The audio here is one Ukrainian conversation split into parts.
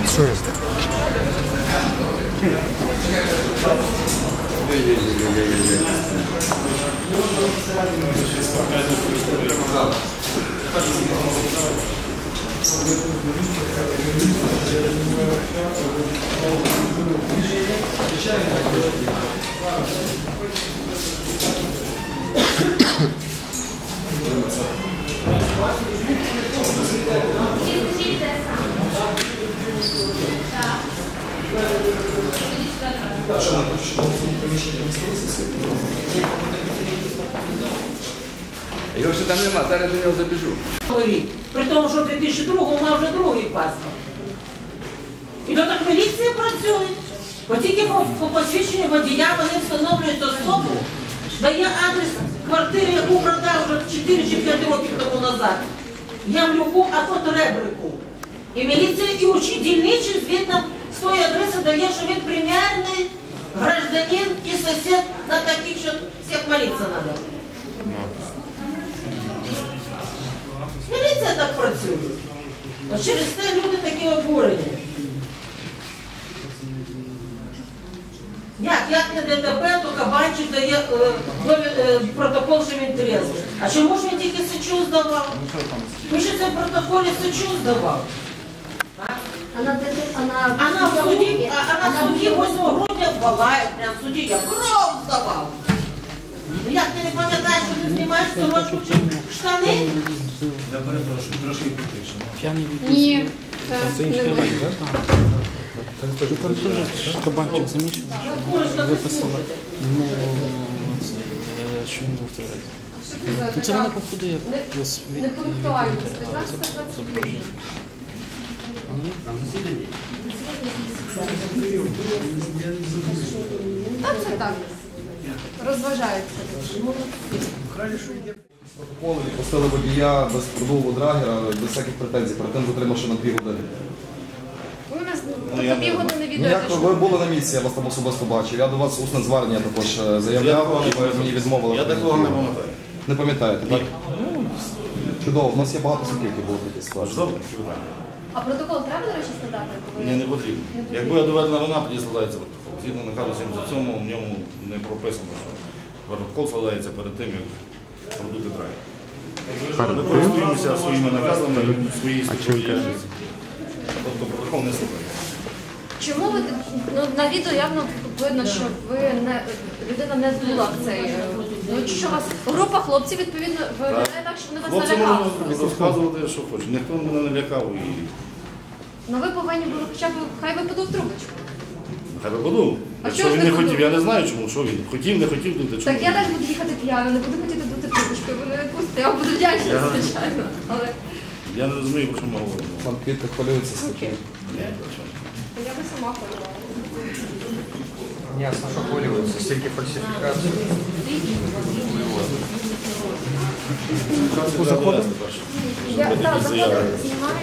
тут що є? Thank you. Його ще там нема, зараз до нього забіжу. При тому, що в 2002 вона вже другий паспорт. І то так міліція працює. Бо тільки по, по посвідченню водія вони встановлюють особу, дає адрес квартири, яку продав вже 4 чи 5 років тому назад. Ямлюку або Ребрику. І міліція і учить дільничий звідно з тої адреси дає, що він преміальний гражданин і сусід на таких, що всіх молитися треба. Міліція так працює. А через те люди такі обурені. Як, як не ДТП, то Кабанчик дає протокол, що він трезвий. А чому ж він тільки сечу здавав? Пишеться в протоколі сечу здавав. Она, она, А на суді, а, а на суді 8 грудня ввалає, прям в суді, я кров здавав. Ну, Як ти не пам'ятаєш, що ти знімаєш сорочку чи штани? Я перепрошую, трошки потише. Ні, це не ви. Кабанчик виписала. Ну, це, е, що він був в туалеті. Ну, це вона походу як Не пунктуально. 15-20 Та це так. Розважаються. Протоколи відпустили водія без продову драгера, без всяких претензій. Претенз отримав ще на дві години. Ви у нас тобто півгодини Ну відео. як ви були на місці, я вас там особисто бачив. Я до вас усне звернення також е, заявляв, і ви мені відмовили. Я такого не пам'ятаю. Не пам'ятаєте, так? Ну, Чудово, у нас є багато суків, які були такі ситуації. Добре, чудово. А протокол треба, до речі, складати? Ні, не потрібно. Якби я доведена вина, тоді складається протокол. Згідно наказу 77, в ньому не прописано, що протокол складається перед тим, як продути драйв. Ми користуємося своїми наказами своїй статті. Тобто протокол не складається. Чому ви ну на відео явно видно, що ви не людина не була в цей. Ну що у вас група хлопців відповідно виглядає так, що вони вас Хлопці налякали. можуть розказувати, що хочуть. Ніхто мене не лякав і Ну ви повинні були хоча б хай би подув трубочку. хай би подумав. А Якщо чого ж він не не хотів, подумав? я не знаю чому, що він. Хотів, не хотів дути. Чому? Так я теж буду їхати п'яна, не буду хотіти дути трубочку, ви не відпустите, я буду вдячна, Я- звичайно. Але Я не розумію, про що ми говоримо. Там квітка хвилюється з окей, Ні, про що. я би сама ходила. Ясно, що хвилюється, стільки фальсифікацій. Заходимо. Я так, заяви. заходила, знімаю.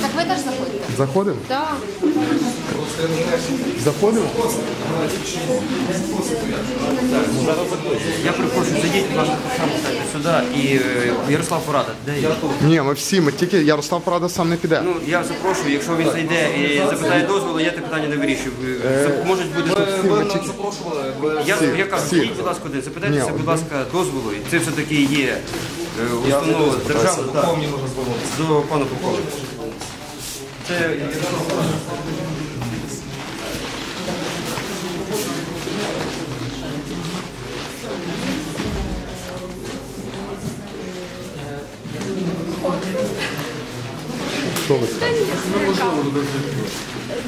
Так ви теж заходите? Заходимо? Так. Заходимо? Я перепрошую, зайдіть, будь ласка, сюди і е, Ярослав Порада. Де є? Ні, ми всі, ми тільки Ярослав Порада сам не піде. Ну я запрошую, якщо він зайде і запитає дозволу, я те питання не вирішую. Зап- Можуть бути Ви, ви нас запрошували, ви я, я кажу, всі. зайдіть, будь ласка, один, запитайтеся, Ні, будь ласка, дозволу. І Це все таки є е, я установа державна так, можна звернутися? до пана полковника. Це Що ви скажете?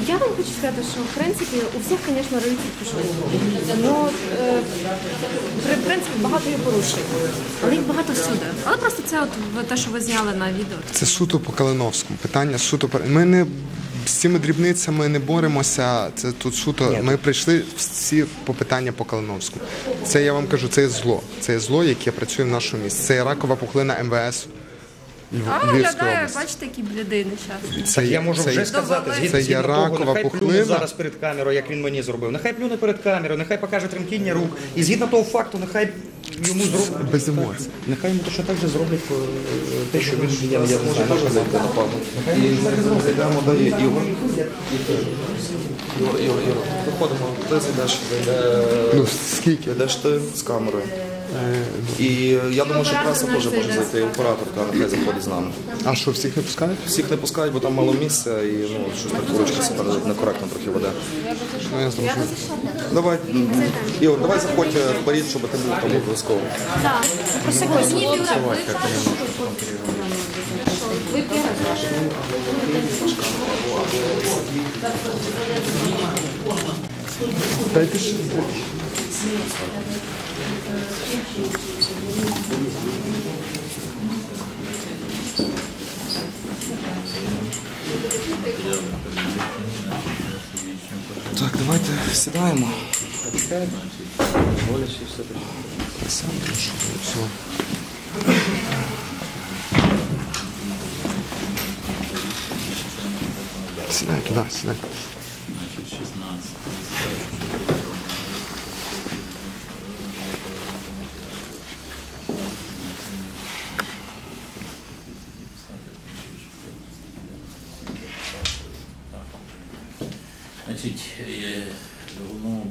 Я вам хочу сказати, що в принципі у всіх, звісно, релігій пішов. Ну, е, при- в принципі, багато є порушень, але їх багато всюди. Але просто це от ви- те, що ви зняли на відео. Це суто по Калиновському. Питання суто пер- Ми не з цими дрібницями не боремося. Це тут суто. Ми прийшли всі по питання по Калиновському. Це я вам кажу, це є зло. Це є зло, яке працює в нашому місті. Це є ракова пухлина МВС. Льв- А виглядає, бачите, який блідий нещасний. Це, Я можу це, вже сказати, Це згідно згідно того, нехай плюне зараз перед камерою, як він мені зробив. Нехай плюне перед камерою, нехай покаже тремтіння рук. І згідно того факту, нехай йому зроблять. без емоцій. Нехай йому точно так же зроблять е, те, що він я, я не знаю, Може зайти, напевно. І. Ігор, Ігор, Ігор, виходимо, ти зайдеш, Ну, скільки? йдеш ти з камерою. І я думаю, що преса теж може зайти, і оператор, та нехай заходить з нами. А що, всіх не пускають? Всіх не пускають, бо там мало місця і ну, щось так ручка себе некоректно трохи веде. Ну, я зрозумів. Давай, Ігор, давай заходь е, вперед, щоб ти був там обов'язково. Так, Дайте ще. Так, давайте сідаємо. Сідай туди, сідай. Значить, е, в головному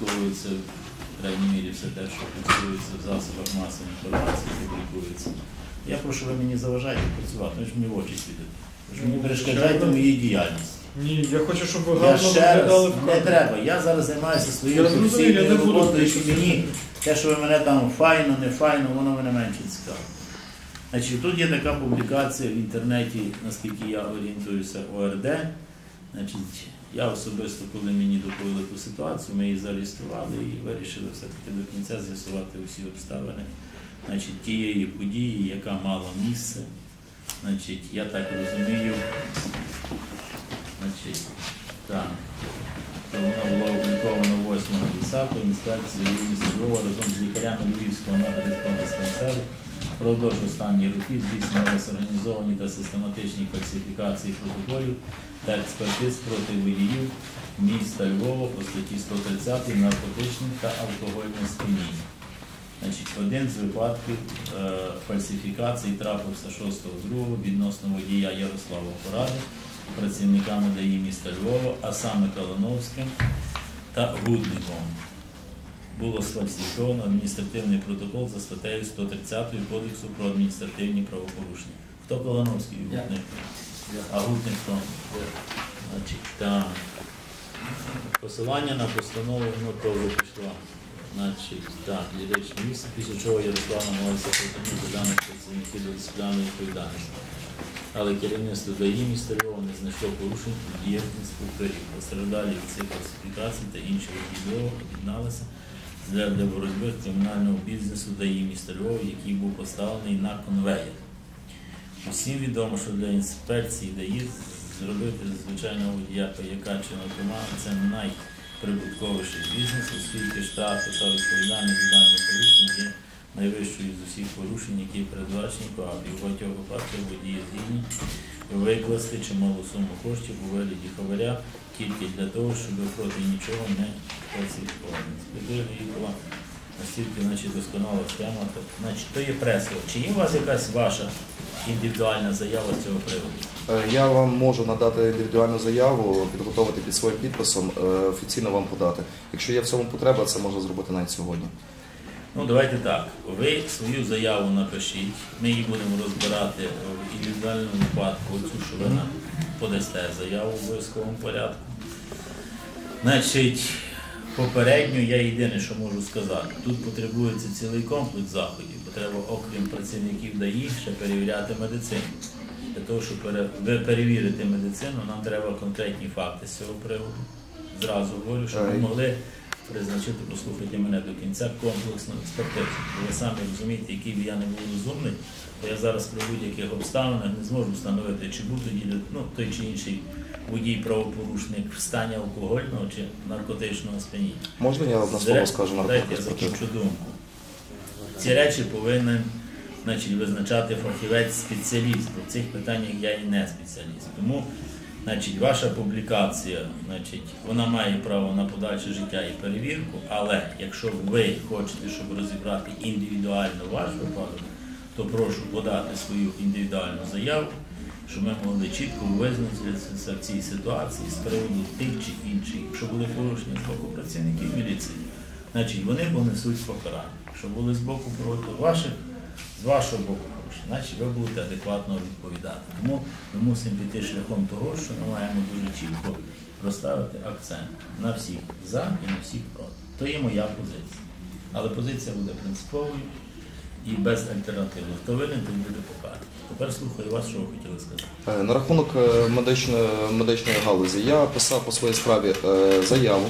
управлінні в крайній мірі все те, що фіксується в засобах масової інформації, публікується. Я прошу ви мені заважайте працювати, ви ж мені в очі світите. Ви ж мені перешкоджаєте моїй діяльності. Ні, я хочу, щоб ви Я гарно ще раз виглядали не треба. Я зараз займаюся своєю Я зрозумів, я професійною не буду роботою, що кричати. мені те, що ви мене там файно, не файно, воно мене менше цікаво. Значить, тут є така публікація в інтернеті, наскільки я орієнтуюся, ОРД. Значить, я особисто, коли мені доповіли ту ситуацію, ми її зареєстрували і вирішили все-таки до кінця з'ясувати усі обставини значить, тієї події, яка мала місце. Значить, я так розумію, значить, так, то воно було опубліковано 8.10 інспекції міста Львова разом з лікарями Львівського медичного диспансеру. Продовж останніх років здійснювалися організовані та систематичні фальсифікації протоколів та експертиз проти водіїв міста Львова по статті 130 наркотичних та алкогольних сп'янінь. Один з випадків е, фальсифікацій трапився 6.2 відносно водія Ярослава Поради, працівниками ДАІ міста Львова, а саме Калиновським та Гудником. Було сфальсифіковано адміністративний протокол за статтею 130 Кодексу про адміністративні правопорушення. Хто Калиновський? Гудник. А Гудник хто? Значить, так. Посилання на постанову воно то пішло. Значить, так, ліричне місце, після чого Ярослав намагався притягнути даних працівників до дисциплінарної відповідальності. Але керівництво ДАІ міста Львова не знайшло порушень у діяльність курів. Постраждалі від цих класифікацій та інших відео об'єдналися для, для боротьби кримінального бізнесу ДАІ міста Львова, який був поставлений на конвеєр. Усім відомо, що для інспекції ДАІ зробити звичайного водія паяка чи наркомана це найприбутковіший бізнес, оскільки штрафи та відповідальність за дані порушення є найвищою з усіх порушень, які передбачені КОАП. І в багатьох випадках водії здійні викласти чималу суму коштів у вигляді хабаря тільки для того, щоб проти нічого не фальсифікувати. Сподіваюся, Нікола настільки значить, досконала схема. то, Значить, то є преса. Чи є у вас якась ваша індивідуальна заява з цього приводу? Е, Я вам можу надати індивідуальну заяву, підготувати під своїм підписом, е, офіційно вам подати. Якщо є в цьому потреба, це можна зробити навіть сьогодні. Ну, давайте так. Ви свою заяву напишіть. Ми її будемо розбирати в індивідуальному випадку, оцю, що ви нам подасте заяву в обов'язковому порядку. Значить, попередньо я єдине, що можу сказати, тут потребується цілий комплекс заходів, бо треба, окрім працівників ДАІ, ще перевіряти медицину. Для того, щоб пере- перевірити медицину, нам треба конкретні факти з цього приводу. Зразу говорю, щоб ми могли призначити, послухайте мене до кінця, комплексну експертизу. Ви самі розумієте, який би я не був розумний, то я зараз при будь-яких обставинах не зможу встановити, чи був тоді ну, той чи інший водій правопорушник в стані алкогольного чи наркотичного сп'яніння. Можна я одне слово скажу на Дайте я закінчу думку. Ці речі повинен значить, визначати фахівець-спеціаліст. Бо в цих питаннях я і не спеціаліст. Тому значить, ваша публікація, значить, вона має право на подальше життя і перевірку, але якщо ви хочете, щоб розібрати індивідуально ваш випадок, то прошу подати свою індивідуальну заяву, щоб ми могли чітко визначитися в цій ситуації з приводу тих чи інших, якщо були порушення з боку працівників міліції, значить вони понесуть покарання. Якщо були з боку проти ваших, з вашого боку значить ви будете адекватно відповідати. Тому ми мусимо піти шляхом того, що ми маємо дуже чітко розставити акцент на всіх за і на всіх проти. То є моя позиція. Але позиція буде принциповою і безальтернативною. Хто винен, той буде покараний. Тепер слухаю вас, що ви хотіли сказати. Е, На рахунок е, медичної, медичної галузі я писав по своїй справі е, заяву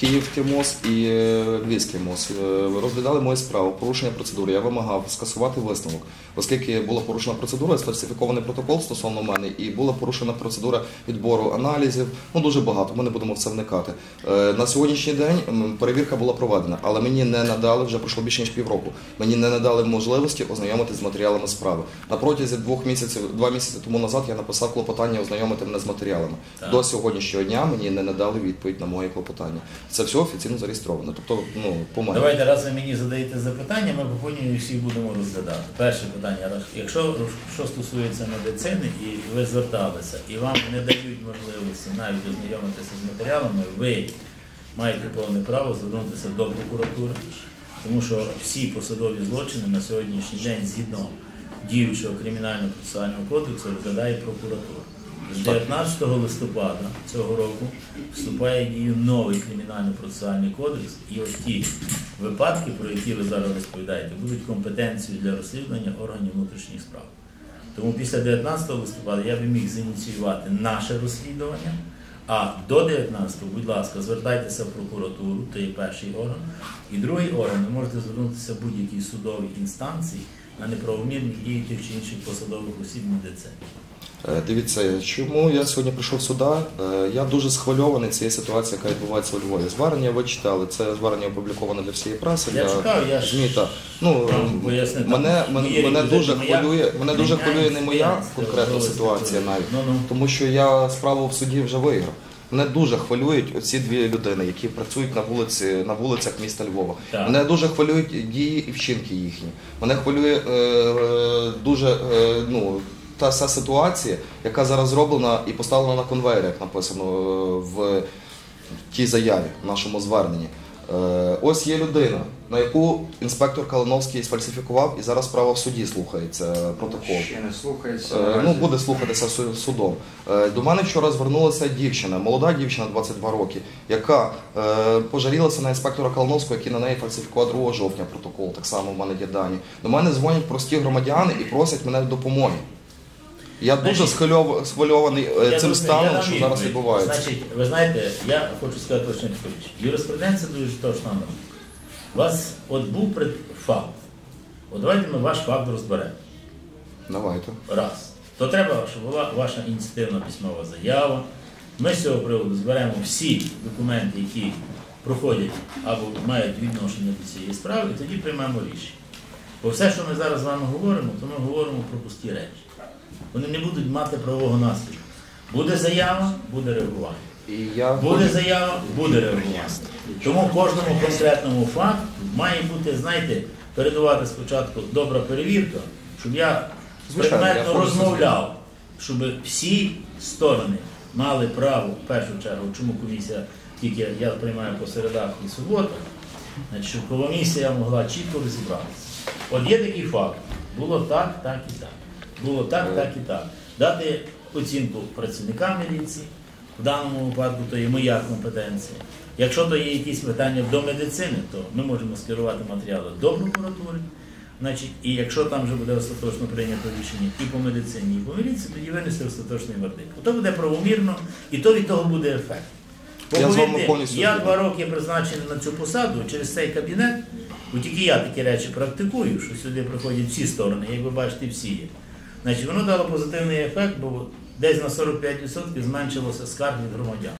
Київський МОЗ і е, Львівський МОЗ. Е, Розглядали мою справу, порушення процедури. Я вимагав скасувати висновок, оскільки була порушена процедура, сфальсифікований протокол стосовно мене, і була порушена процедура відбору аналізів. Ну дуже багато. Ми не будемо в це вникати. Е, На сьогоднішній день перевірка була проведена, але мені не надали вже пройшло більше ніж півроку. Мені не надали можливості ознайомитися з матеріалами справи. На протязі двох місяців, два місяці тому назад я написав клопотання ознайомити мене з матеріалами. Так. До сьогоднішнього дня мені не надали відповідь на моє клопотання. Це все офіційно зареєстровано. Тобто, ну по мене. Давайте, раз ви мені задаєте запитання, ми по ній всі будемо розглядати. Перше питання, якщо що стосується медицини, і ви зверталися, і вам не дають можливості навіть ознайомитися з матеріалами, ви маєте повне право звернутися до прокуратури, тому що всі посадові злочини на сьогоднішній день згідно діючого кримінального процесуального кодексу розглядає прокуратура. З 19 листопада цього року вступає в дію новий кримінально-процесуальний кодекс, і ось ті випадки, про які ви зараз розповідаєте, будуть компетенцією для розслідування органів внутрішніх справ. Тому після 19 листопада я би міг зініціювати наше розслідування, а до 19-го, будь ласка, звертайтеся в прокуратуру, це є перший орган. І другий орган, ви можете звернутися в будь-якій судовій інстанції на неправомірні дії тих чи інших посадових осіб медицини. Е, Дивіться, чому я сьогодні прийшов сюди? Е, Я дуже схвильований цією ситуацією, яка відбувається у Львові. Звернення ви читали, це звернення опубліковане для всієї преси. Я для читав, я ЗМІ, та. Ну, вам мене, там мене, мене дуже моя- хвилює, мене дуже хвилює не моя конкретна ситуація навіть, Ну-ну. тому що я справу в суді вже виграв. Мене дуже хвилюють оці дві людини, які працюють на вулиці на вулицях міста Львова. Так. Мене дуже хвилюють дії і вчинки їхні. Мене хвилює е, е, дуже е, ну, та вся ситуація, яка зараз зроблена і поставлена на конвейер, як написано е, в тій заяві, в нашому зверненні. Е, ось є людина, на яку інспектор Калиновський сфальсифікував, і зараз справа в суді слухається протокол. Ще не слухається. Е, Ну, буде слухатися су- судом. Е, До мене вчора звернулася дівчина, молода дівчина 22 роки, яка е, пожалілася на інспектора Калиновського, який на неї фальсифікував 2 жовтня протокол. Так само в мене є дані. До мене дзвонять прості громадяни і просять мене допомоги. Я дуже Значить, схвильов- схвильований е, Я цим я станом, дам що відповідь. зараз відбувається. Значить, ви знаєте, я хочу сказати точно річ. Юриспруденція дуже точна. У вас от був пред- факт. От давайте ми ваш факт розберемо. Давайте. Раз. То треба, щоб була ваша ініціативна письмова заява. Ми з цього приводу зберемо всі документи, які проходять або мають відношення до цієї справи, і тоді приймемо рішення. Бо все, що ми зараз з вами говоримо, то ми говоримо про пусті речі. Вони не будуть мати правового наслідку. Буде заява, буде реагування. Буде заява, буде реагування. Тому кожному конкретному факту має бути, знаєте, передувати спочатку добра перевірка, щоб я предметно розмовляв, щоб всі сторони мали право, в першу чергу, чому комісія тільки я приймаю по середах і суботах, щоб комісія могла чітко розібратися. От є такий факт. Було так, так і так. Було так, так і так. Дати оцінку працівникам міліції, в даному випадку то є моя компетенція. Якщо то є якісь питання до медицини, то ми можемо скерувати матеріали до прокуратури. Значить, і якщо там вже буде остаточно прийнято рішення і по медицині, і по міліції, тоді винести остаточний вердикт. То буде правомірно, і то від того буде ефект. Повірте, я два роки призначений на цю посаду через цей кабінет, бо тільки я такі речі практикую, що сюди приходять всі сторони, як ви бачите, всі є. Значить, воно дало позитивний ефект, бо десь на 45% зменшилося скарг від громадян.